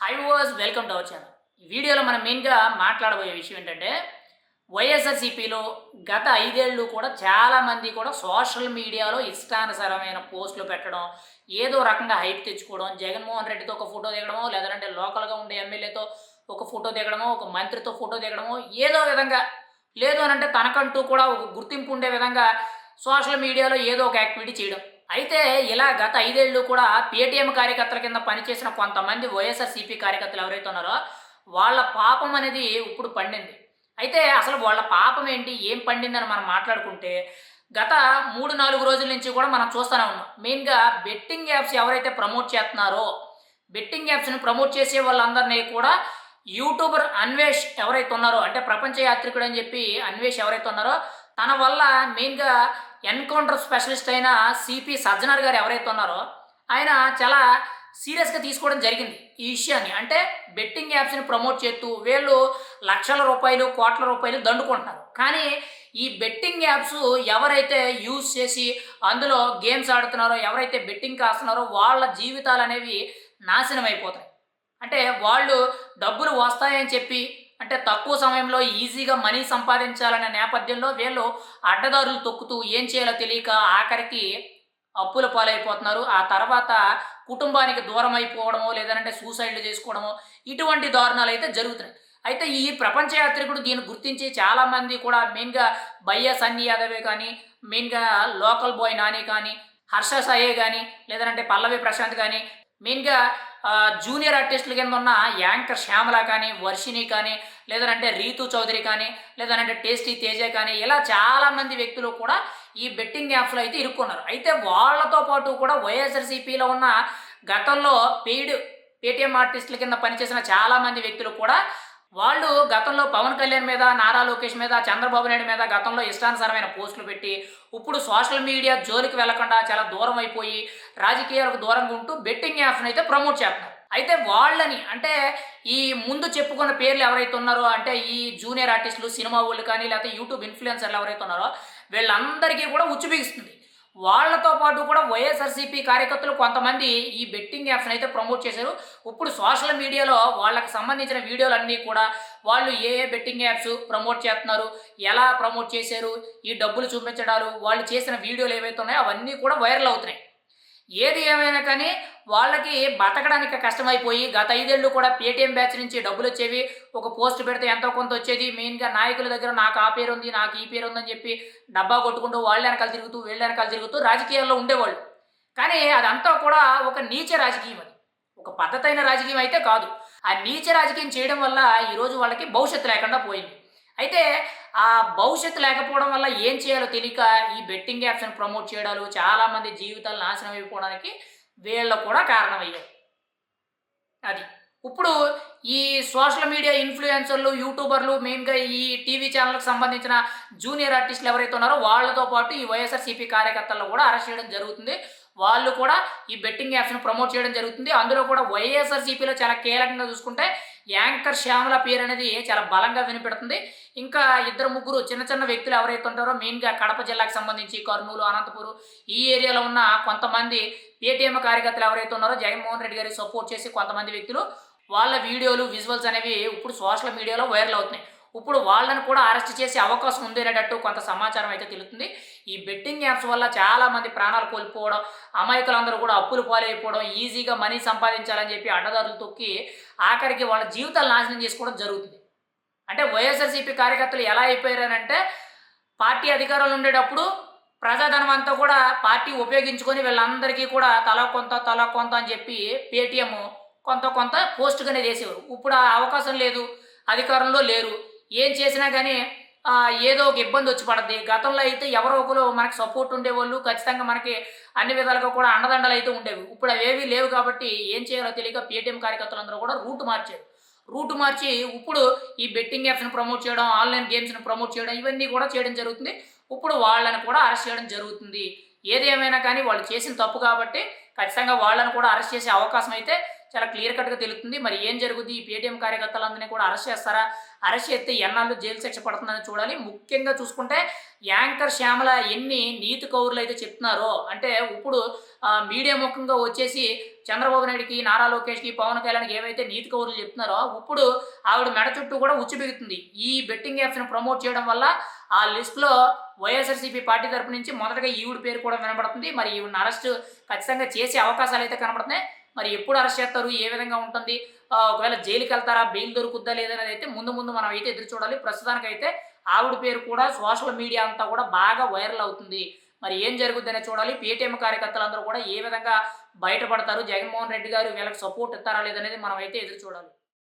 Hi guys welcome to our channel ఈ వీడియోలో మనం మెయిన్గా మాట్లాడబోయే విషయం ఏంటంటే వైఎస్ఆర్సీపీలో గత ఐదేళ్ళు కూడా చాలామంది కూడా సోషల్ మీడియాలో ఇష్టానుసారమైన పోస్టులు పెట్టడం ఏదో రకంగా హైప్ తెచ్చుకోవడం జగన్మోహన్ రెడ్డితో ఒక ఫోటో దిగడమో లేదంటే లోకల్గా ఉండే ఎమ్మెల్యేతో ఒక ఫోటో దిగడమో ఒక మంత్రితో ఫోటో దిగడమో ఏదో విధంగా లేదు అని అంటే తనకంటూ కూడా ఒక గుర్తింపు ఉండే విధంగా సోషల్ మీడియాలో ఏదో ఒక యాక్టివిటీ చేయడం. అయితే ఇలా గత ఐదేళ్ళు కూడా పేటీఎం కార్యకర్తల కింద పనిచేసిన కొంతమంది వైఎస్ఆర్సీపీ కార్యకర్తలు ఎవరైతే ఉన్నారో వాళ్ళ పాపం అనేది ఇప్పుడు పండింది. అయితే అసలు వాళ్ళ పాపం ఏంటి? ఏం పండిందని మనం మాట్లాడుకుంటే గత మూడు నాలుగు రోజుల నుంచి కూడా మనం చూస్తూనే ఉన్నాం. మెయిన్గా బెట్టింగ్ యాప్స్ ఎవరైతే ప్రమోట్ చేస్తున్నారో బెట్టింగ్ యాప్స్ని ప్రమోట్ చేసే వాళ్ళందరినీ కూడా యూట్యూబర్ అన్వేష్ ఎవరైతే ఉన్నారో అంటే ప్రపంచ యాత్రికుడు అని చెప్పి అన్వేష్ ఎవరైతే ఉన్నారో తన వల్ల మెయిన్గా ఎన్కౌంటర్ స్పెషలిస్ట్ అయిన సిపి సజ్జనర్ గారు ఎవరైతే ఉన్నారో ఆయన చాలా సీరియస్గా తీసుకోవడం జరిగింది ఈ విషయాన్ని. అంటే బెట్టింగ్ యాప్స్ని ప్రమోట్ చేస్తూ వీళ్ళు లక్షల రూపాయలు కోట్ల రూపాయలు దండుకుంటున్నారు. కానీ ఈ బెట్టింగ్ యాప్స్ ఎవరైతే యూజ్ చేసి అందులో గేమ్స్ ఆడుతున్నారో ఎవరైతే బెట్టింగ్ కాస్తున్నారో వాళ్ళ జీవితాలు అనేవి నాశనం అయిపోతాయి. అంటే వాళ్ళు డబ్బులు వస్తాయని చెప్పి అంటే తక్కువ సమయంలో ఈజీగా మనీ సంపాదించాలనే నేపథ్యంలో వీళ్ళు అడ్డదారులు తొక్కుతూ ఏం చేయాలో తెలియక ఆఖరికి అప్పుల పాలైపోతున్నారు. ఆ తర్వాత కుటుంబానికి దూరం అయిపోవడమో లేదంటే సూసైడ్లు చేసుకోవడమో ఇటువంటి దారుణాలు అయితే జరుగుతున్నాయి. అయితే ఈ ప్రపంచ యాత్రికుడు దీన్ని గుర్తించి చాలామంది కూడా మెయిన్గా బయ్యా సన్నీ యాదవే కానీ మెయిన్గా లోకల్ బాయ్ నాని కానీ హర్ష సాయే కానీ లేదంటే పల్లవి ప్రశాంత్ కానీ మెయిన్గా జూనియర్ ఆర్టిస్టుల కింద ఉన్న యాంకర్ శ్యామల కానీ వర్షిని కానీ లేదంటే రీతు చౌదరి కానీ లేదంటే టేస్టీ తేజ కానీ ఇలా చాలామంది వ్యక్తులు కూడా ఈ బెట్టింగ్ యాప్స్లో అయితే ఇరుక్కున్నారు. అయితే వాళ్ళతో పాటు కూడా వైఎస్ఆర్సీపీలో ఉన్న గతంలో పెయిడ్ పేటీఎం ఆర్టిస్టుల కింద పనిచేసిన చాలామంది వ్యక్తులు కూడా వాళ్ళు గతంలో పవన్ కళ్యాణ్ మీద నారా లోకేష్ మీద చంద్రబాబు నాయుడు మీద గతంలో ఇష్టానుసారమైన పోస్టులు పెట్టి ఇప్పుడు సోషల్ మీడియా జోలికి వెళ్ళకుండా చాలా దూరం అయిపోయి రాజకీయాలకు దూరంగా ఉంటూ బెట్టింగ్ యాప్స్ని అయితే ప్రమోట్ చేస్తున్నారు. అయితే వాళ్ళని అంటే ఈ ముందు చెప్పుకున్న పేర్లు ఎవరైతే ఉన్నారో అంటే ఈ జూనియర్ ఆర్టిస్టులు సినిమా వాళ్ళు కానీ లేకపోతే యూట్యూబ్ ఇన్ఫ్లుయెన్సర్లు ఎవరైతే ఉన్నారో వీళ్ళందరికీ కూడా ఉచ్చిబిగిస్తుంది. వాళ్ళతో పాటు కూడా వైఎస్ఆర్సీపీ కార్యకర్తలు కొంతమంది ఈ బెట్టింగ్ యాప్స్ని అయితే ప్రమోట్ చేశారు. ఇప్పుడు సోషల్ మీడియాలో వాళ్ళకి సంబంధించిన వీడియోలన్నీ కూడా వాళ్ళు ఏ ఏ బెట్టింగ్ యాప్స్ ప్రమోట్ చేస్తున్నారు ఎలా ప్రమోట్ చేశారు ఈ డబ్బులు చూపించడాలు వాళ్ళు చేసిన వీడియోలు ఏవైతే ఉన్నాయో అవన్నీ కూడా వైరల్ అవుతున్నాయి. ఏది ఏమైనా కానీ వాళ్ళకి బతకడానికి కష్టమైపోయి గత ఐదేళ్ళు కూడా పేటీఎం బ్యాచ్ నుంచి డబ్బులు వచ్చేవి. ఒక పోస్ట్ పెడితే ఎంతో కొంత వచ్చేది. మెయిన్గా నాయకుల దగ్గర నాకు ఆ పేరు ఉంది నాకు ఈ పేరు ఉందని చెప్పి డబ్బా కొట్టుకుంటూ వాళ్ళ వెనకాల తిరుగుతూ వీళ్ళ వెనకాల తిరుగుతూ రాజకీయాల్లో ఉండేవాళ్ళు. కానీ అదంతా కూడా ఒక నీచ రాజకీయం అది. ఒక పద్ధతైన రాజకీయం అయితే కాదు. ఆ నీచ రాజకీయం చేయడం వల్ల ఈరోజు వాళ్ళకి భవిష్యత్తు లేకుండా పోయింది. అయితే ఆ భవిష్యత్తు లేకపోవడం వల్ల ఏం చేయాలో తెలియక ఈ బెట్టింగ్ యాప్స్ని ప్రమోట్ చేయడాలు చాలామంది జీవితాలు నాశనం అయిపోవడానికి వీళ్ళ కూడా కారణమయ్యాయి. అది. ఇప్పుడు ఈ సోషల్ మీడియా ఇన్ఫ్లుయెన్సర్లు యూట్యూబర్లు మెయిన్గా ఈ టీవీ ఛానల్కి సంబంధించిన జూనియర్ ఆర్టిస్టులు ఎవరైతే ఉన్నారో వాళ్ళతో పాటు ఈ వైఎస్ఆర్సీపీ కార్యకర్తలను కూడా అరెస్ట్ చేయడం జరుగుతుంది. వాళ్ళు కూడా ఈ బెట్టింగ్ యాప్స్ను ప్రమోట్ చేయడం జరుగుతుంది. అందులో కూడా వైఎస్ఆర్సీపీలో చాలా కీలకంగా చూసుకుంటే యాంకర్ శ్యామల పేరు అనేది చాలా బలంగా వినిపెడుతుంది. ఇంకా ఇద్దరు ముగ్గురు చిన్న చిన్న వ్యక్తులు ఎవరైతే ఉంటారో మెయిన్గా కడప జిల్లాకు సంబంధించి కర్నూలు అనంతపురం ఈ ఏరియాలో ఉన్న కొంతమంది ఏటీఎం కార్యకర్తలు ఎవరైతే ఉన్నారో జగన్మోహన్ రెడ్డి గారికి సపోర్ట్ చేసి కొంతమంది వ్యక్తులు వాళ్ళ వీడియోలు విజువల్స్ అనేవి ఇప్పుడు సోషల్ మీడియాలో వైరల్ అవుతున్నాయి. ఇప్పుడు వాళ్ళని కూడా అరెస్ట్ చేసే అవకాశం ఉంది అనేటట్టు కొంత సమాచారం అయితే తెలుస్తుంది. ఈ బెట్టింగ్ యాప్స్ వల్ల చాలామంది ప్రాణాలు కోల్పోవడం అమాయకులందరూ కూడా అప్పులు పాలైపోవడం ఈజీగా మనీ సంపాదించాలని చెప్పి అడ్డదారులు తొక్కి ఆఖరికి వాళ్ళ జీవితాలు నాశనం చేసుకోవడం జరుగుతుంది. అంటే వైఎస్ఆర్సీపీ కార్యకర్తలు ఎలా అయిపోయారనంటే పార్టీ అధికారంలో ఉండేటప్పుడు ప్రజాధనం అంతా కూడా పార్టీ ఉపయోగించుకొని వీళ్ళందరికీ కూడా తల కొంత తల కొంత అని చెప్పి పేటీఎం కొంత కొంత పోస్ట్గానే చేసేవారు ఇప్పుడు ఆ అవకాశం లేదు అధికారంలో లేరు. ఏం చేసినా కానీ ఏదో ఒక ఇబ్బంది వచ్చి పడద్ది. గతంలో అయితే ఎవరో ఒకరు మనకి సపోర్ట్ ఉండేవాళ్ళు. ఖచ్చితంగా మనకి అన్ని విధాలుగా కూడా అండదండలు అయితే ఉండేవి. ఇప్పుడు అవేవి లేవు కాబట్టి ఏం చేయాలో తెలియక పేటీఎం కార్యకర్తలందరూ కూడా రూట్ మార్చారు. రూట్ మార్చి ఇప్పుడు ఈ బెట్టింగ్ యాప్స్ని ప్రమోట్ చేయడం ఆన్లైన్ గేమ్స్ని ప్రమోట్ చేయడం ఇవన్నీ కూడా చేయడం జరుగుతుంది. ఇప్పుడు వాళ్ళని కూడా అరెస్ట్ చేయడం జరుగుతుంది. ఏది ఏమైనా కానీ వాళ్ళు చేసిన తప్పు కాబట్టి ఖచ్చితంగా వాళ్ళని కూడా అరెస్ట్ చేసే అవకాశం అయితే చాలా క్లియర్ కట్గా తెలుస్తుంది. మరి ఏం జరుగుద్ది? ఈ పేటీఎం కార్యకర్తలందరినీ కూడా అరెస్ట్ చేస్తారా? అరెస్ట్ చేస్తే ఎన్నాళ్ళు జైలు శిక్ష పడుతుందని చూడాలి. ముఖ్యంగా చూసుకుంటే యాంకర్ శ్యామల ఎన్ని నీతి కౌరులు అయితే చెప్తున్నారో అంటే ఇప్పుడు మీడియా ముఖంగా వచ్చేసి చంద్రబాబు నాయుడుకి నారా లోకేష్కి పవన్ కళ్యాణ్కి ఏవైతే నీతి కౌరులు చెప్తున్నారో ఇప్పుడు ఆవిడ మెడ చుట్టూ కూడా ఉచ్చిపెగుతుంది ఈ బెట్టింగ్ యాప్స్ని ప్రమోట్ చేయడం వల్ల ఆ లిస్ట్లో వైఎస్ఆర్సీపీ పార్టీ తరపు నుంచి మొదటగా ఈవిడ పేరు కూడా వినబడుతుంది. మరి ఈవిడ అరెస్ట్ ఖచ్చితంగా చేసే అవకాశాలు అయితే కనబడుతున్నాయి. మరి ఎప్పుడు అరెస్ట్ చేస్తారు? ఏ విధంగా ఉంటుంది? ఒకవేళ జైలుకి వెళ్తారా? బెయిల్ దొరుకుద్దా లేదనేది అయితే ముందు ముందు మనం అయితే ఎదురు చూడాలి. ప్రస్తుతానికైతే ఆవిడ పేరు కూడా సోషల్ మీడియా అంతా కూడా బాగా వైరల్ అవుతుంది. మరి ఏం జరుగుద్దనే చూడాలి. పేటీఎం కార్యకర్తలందరూ కూడా ఏ విధంగా బయటపడతారు? జగన్మోహన్ రెడ్డి గారు వీళ్ళకి సపోర్ట్ ఇస్తారా లేదనేది మనం అయితే ఎదురు చూడాలి.